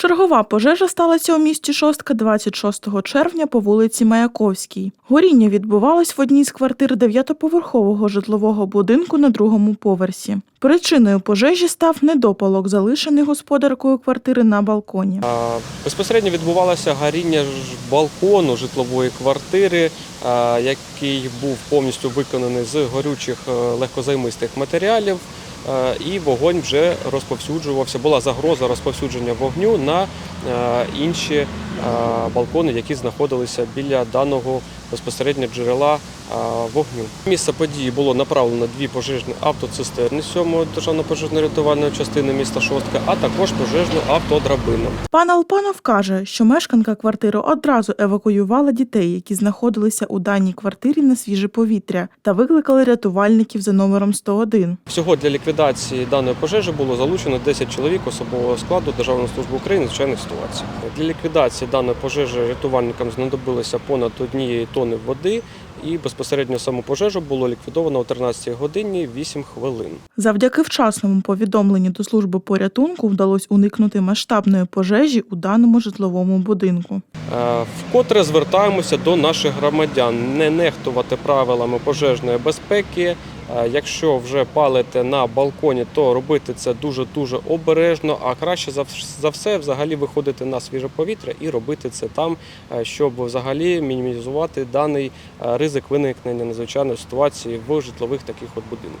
Чергова пожежа сталася у місті Шостка 26 червня по вулиці Маяковській. Горіння відбувалось в одній з квартир дев'ятоповерхового житлового будинку на другому поверсі. Причиною пожежі став недопалок, залишений господаркою квартири на балконі. Безпосередньо відбувалося горіння балкону житлової квартири, який був повністю виконаний з горючих е, легкозаймистих матеріалів. Е, І вогонь вже розповсюджувався. Була загроза розповсюдження вогню на е, інші е, балкони, які знаходилися біля даного безпосередньо джерела вогню. Місце події було направлено дві пожежні автоцистерни 7-ї державної пожежно-рятувальної частини міста Шостка, а також пожежну автодрабину. Пан Алпанов каже, що мешканка квартири одразу евакуювала дітей, які знаходилися у даній квартирі на свіже повітря, та викликали рятувальників за номером 101. Всього для ліквідації даної пожежі було залучено 10 чоловік особового складу Державної служби України звичайних ситуацій. Для ліквідації даної пожежі рятувальникам знадобилося понад однієї тони води, і безпосередньо саму пожежу було ліквідовано о 13 годині 8 хвилин. Завдяки вчасному повідомленню до служби порятунку вдалося уникнути масштабної пожежі у даному житловому будинку. Е, Вкотре звертаємося до наших громадян не нехтувати правилами пожежної безпеки. Е, Якщо вже палите на балконі, то робити це дуже дуже обережно. А краще за все взагалі виходити на свіже повітря і робити це там, е, щоб взагалі мінімізувати даний ризик виникнення надзвичайної ситуації в житлових таких от будинках.